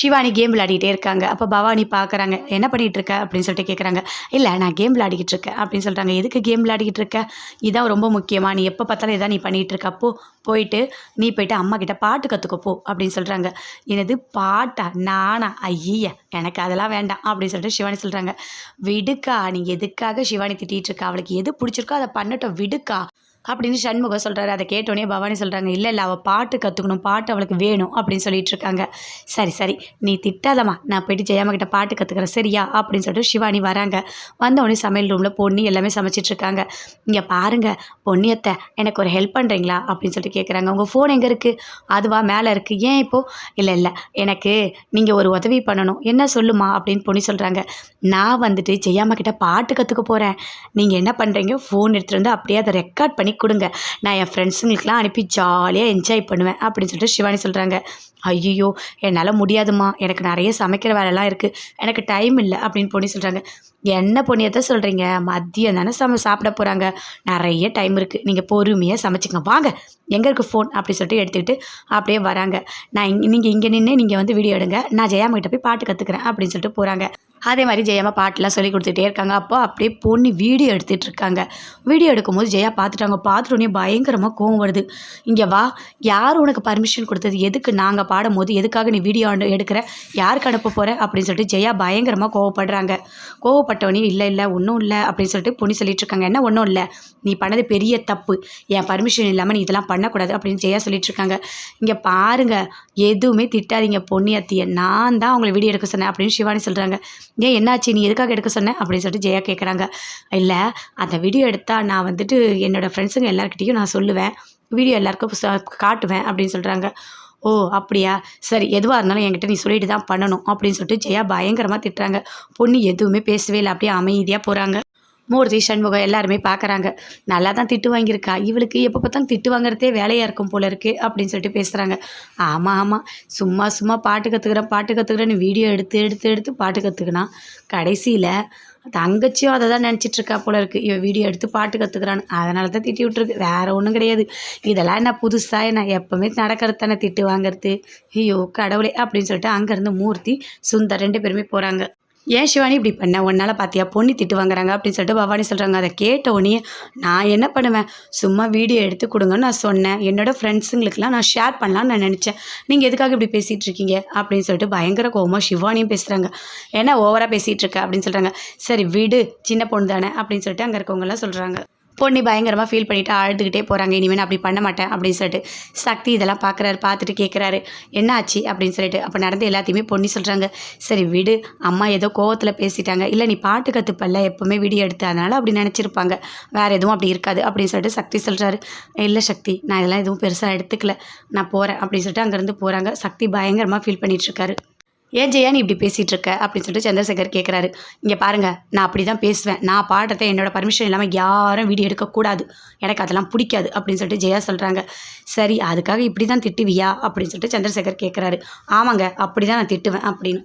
Shivani game விளையாடிட்டே இருக்காங்க. அப்போ பவானி பார்க்குறாங்க என்ன பண்ணிகிட்டு இருக்க அப்படின்னு சொல்லிட்டு கேட்குறாங்க இல்லை நான் கேம் விளையாடிக்கிட்டு இருக்கேன். அப்படின்னு சொல்கிறாங்க எதுக்கு கேம் விளையாடிக்கிட்டு இருக்க? இதான் ரொம்ப முக்கியமாக நீ எப்போ பார்த்தாலும் இதான் நீ பண்ணிகிட்டு இருக்க. அப்போ போயிட்டு நீ போயிட்டு அம்மா கிட்ட பாட்டு கற்றுக்கப்போ அப்படின்னு சொல்கிறாங்க எனது பாட்டா? நானா? ஐய எனக்கு அதெல்லாம் வேண்டாம். அப்படின்னு சொல்லிட்டு சிவானி சொல்கிறாங்க விடுக்கா நீ எதுக்காக சிவானி திட்டிகிட்டு இருக்கா? அவளுக்கு எது பிடிச்சிருக்கோ அதை பண்ணட்டும். விடுக்கா. அப்படின்னு சண்முகம் சொல்கிறாரு அதை கேட்டோடனே பவானி சொல்கிறாங்க இல்லை இல்லை அவள் பாட்டு கற்றுக்கணும் பாட்டு அவளுக்கு வேணும் அப்படின்னு சொல்லிட்டு இருக்காங்க. சரி சரி நீ திட்டாதம்மா நான் போயிட்டு ஜெயாமா கிட்ட பாட்டு கற்றுக்கிறேன் சரியா? அப்படின்னு சொல்லிட்டு சிவானி வராங்க. வந்தவொடனே சமையல் ரூமில் பொண்ணு எல்லாமே சமைச்சிட்டு இருக்காங்க. இங்கே பாருங்கள் பொன்னியத்தை எனக்கு ஒரு ஹெல்ப் பண்ணுறீங்களா அப்படின்னு சொல்லிட்டு கேட்குறாங்க உங்கள் ஃபோன் எங்கே இருக்குது அதுவா மேலே இருக்குது ஏன் இப்போது இல்லை இல்லை எனக்கு நீங்கள் ஒரு உதவி பண்ணணும். என்ன சொல்லுமா? அப்படின்னு பொண்ணு சொல்கிறாங்க நான் வந்துட்டு ஜெயாமா கிட்ட பாட்டு கற்றுக்க போகிறேன் நீங்கள் என்ன பண்ணுறீங்க ஃபோன் எடுத்துகிட்டு வந்து அப்படியே அதை ரெக்கார்ட் பண்ணி கொடுங்க. நான் என் ஃப்ரெண்ட்ஸுங்களுக்கெல்லாம் அனுப்பி ஜாலியாக என்ஜாய் பண்ணுவேன் அப்படின்னு சொல்லிட்டு சிவானி சொல்கிறாங்க ஐயோ என்னால் முடியாதும்மா. எனக்கு நிறைய சமைக்கிற வேலைலாம் இருக்குது எனக்கு டைம் இல்லை அப்படின்னு பொண்ணி சொல்கிறாங்க என்ன பொண்ணியத்தை சொல்கிறீங்க மதியம் தானே சம சாப்பிட போகிறாங்க நிறைய டைம் இருக்குது நீங்கள் பொறுமையாக சமைச்சிங்க வாங்க எங்கே இருக்குது ஃபோன் அப்படி சொல்லிட்டு எடுத்துக்கிட்டு அப்படியே வராங்க. நான் இங்கே நீங்கள் இங்கே நின்று நீங்கள் வந்து வீடியோ எடுங்க. நான் ஜெயாமிட்ட போய் பாட்டு கற்றுக்குறேன் அப்படின்னு சொல்லிட்டு போகிறாங்க அதே மாதிரி ஜெயம்மா பாட்டெலாம் சொல்லி கொடுத்துட்டே இருக்காங்க. அப்போ அப்படியே பொண்ணு வீடியோ எடுத்துகிட்டு இருக்காங்க. வீடியோ எடுக்கும்போது ஜெயா பார்த்துட்டாங்க பார்த்துட்டோன்னே பயங்கரமாக கோவம் வருது. இங்கே வா. யார் உனக்கு பர்மிஷன் கொடுத்தது? எதுக்கு நாங்கள் பாடும்போது எதுக்காக நீ வீடியோ எடுக்கிற? யாருக்கு அனுப்ப போகிற அப்படின்னு சொல்லிட்டு ஜெயா பயங்கரமாக கோவப்படுறாங்க. கோவப்பட்டவனே இல்லை இல்லை ஒன்றும் இல்லை. அப்படின்னு சொல்லிட்டு பொண்ணு சொல்லிட்டு இருக்காங்க. என்ன ஒன்றும் இல்லை? நீ பண்ணது பெரிய தப்பு. என் பர்மிஷன் இல்லாமல் நீ இதெல்லாம் பண்ணக்கூடாது. அப்படின்னு ஜெயா சொல்லிட்டு இருக்காங்க. இங்கே பாருங்க. எதுவுமே திட்டாதீங்க பொன்னியத்திய நான் தான் அவங்களை வீடியோ எடுக்க சொன்னேன். அப்படின்னு சிவானி சொல்கிறாங்க ஏன் என்னாச்சு? நீ எதுக்காக எடுக்க சொன்ன? அப்படின்னு சொல்லிட்டு ஜெயா கேட்குறாங்க இல்லை அந்த வீடியோ எடுத்தால் நான் வந்துட்டு என்னோடய ஃப்ரெண்ட்ஸுங்க எல்லாருக்கிட்டேயும் நான் சொல்லுவேன். வீடியோ எல்லாருக்கும் காட்டுவேன் அப்படின்னு சொல்கிறாங்க ஓ அப்படியா? சரி எதுவாக இருந்தாலும் என்கிட்ட நீ சொல்லிட்டு தான் பண்ணணும் அப்படின்னு சொல்லிட்டு ஜெயா பயங்கரமாக திட்டுறாங்க. பொண்ணு எதுவுமே பேசவே இல்லை அப்படியே அமைதியாக போகிறாங்க மூர்த்தி சண்முகம் எல்லாருமே பார்க்குறாங்க நல்லா தான் திட்டு வாங்கியிருக்கா. இவளுக்கு எப்போ பார்த்தாலும் திட்டு வாங்குறதே வேலையாக இருக்கும் போல இருக்குது அப்படின்னு சொல்லிட்டு பேசுகிறாங்க ஆமாம் ஆமாம் சும்மா சும்மா பாட்டு கற்றுக்குறேன் பாட்டு கற்றுக்குறேன்னு வீடியோ எடுத்து எடுத்து எடுத்து பாட்டு கற்றுக்கினா கடைசியில் தங்கச்சியும் அதை தான் நினச்சிட்டு இருக்கா போல இருக்குது இவன் வீடியோ எடுத்து பாட்டு கற்றுக்குறான்னு அதனால தான் திட்டி விட்டுருக்கு. வேறு ஒன்றும் கிடையாது. இதெல்லாம் என்ன புதுசாக என்ன எப்போவுமே நடக்கிறது தானே திட்டு வாங்குறது. ஐயோ கடவுளே அப்படின்னு சொல்லிட்டு அங்கேருந்து மூர்த்தி சுந்தர் ரெண்டு பேருமே போகிறாங்க ஏன் சிவானி இப்படி பண்ண? உன்னால் பார்த்தியா பொண்ணு திட்டு வாங்குறாங்க அப்படின்னு சொல்லிட்டு பவானி சொல்கிறாங்க அதை கேட்ட உடனே நான் என்ன பண்ணுவேன்? சும்மா வீடியோ எடுத்து கொடுங்கன்னு நான் சொன்னேன். என்னோடய ஃப்ரெண்ட்ஸுங்களுக்கெல்லாம் நான் ஷேர் பண்ணலான்னு நான் நினச்சேன். நீங்கள் எதுக்காக இப்படி பேசிகிட்டு இருக்கீங்க? அப்படின்னு சொல்லிட்டு பயங்கர கோவமாக சிவானியும் பேசுகிறாங்க ஏன்னா ஓவராக பேசிகிட்டு இருக்க? அப்படின்னு சொல்கிறாங்க சரி வீடு. சின்ன பொண்ணு தானே? அப்படின்னு சொல்லிட்டு அங்கே இருக்கவங்கலாம் சொல்கிறாங்க பொண்ணு பயங்கரமாக ஃபீல் பண்ணிவிட்டு அழுதுகிட்டே போகிறாங்க இனிமேல் நான் அப்படி பண்ண மாட்டேன் அப்படின்னு சொல்லிட்டு சக்தி இதெல்லாம் பார்க்குறாரு பார்த்துட்டு கேட்குறாரு என்ன ஆச்சு அப்படின்னு சொல்லிட்டு அப்போ நடந்து எல்லாத்தையுமே பொண்ணு சொல்கிறாங்க சரி விடு அம்மா ஏதோ கோவத்தில் பேசிட்டாங்க. இல்லை நீ பாட்டு கற்றுப்பல்ல எப்போவுமே வீடியோ எடுத்து. அதனால் அப்படி நினச்சிருப்பாங்க. வேறு எதுவும் அப்படி இருக்காது. அப்படின்னு சொல்லிட்டு சக்தி சொல்கிறாரு இல்லை சக்தி நான் இதெல்லாம் எதுவும் பெருசாக எடுத்துக்கல. நான் போகிறேன் அப்படின்னு சொல்லிட்டு அங்கேருந்து போகிறாங்க சக்தி பயங்கரமாக ஃபீல் பண்ணிகிட்ருக்காரு ஏன் ஜெயா நீ இப்படி பேசிகிட்டு இருக்க அப்படின்னு சொல்லிட்டு சந்திரசேகர் கேட்குறாரு இங்கே பாருங்கள் நான் அப்படி தான் பேசுவேன். நான் பாடுறத என்னோட பர்மிஷன் இல்லாமல் யாரும் வீடியோ எடுக்கக்கூடாது. எனக்கு அதெல்லாம் பிடிக்காது அப்படின்னு சொல்லிட்டு ஜெயா சொல்கிறாங்க சரி அதுக்காக இப்படி தான் திட்டுவியா? அப்படின்னு சொல்லிட்டு சந்திரசேகர் கேட்குறாரு ஆமாங்க அப்படி தான் நான் திட்டுவேன் அப்படின்னு.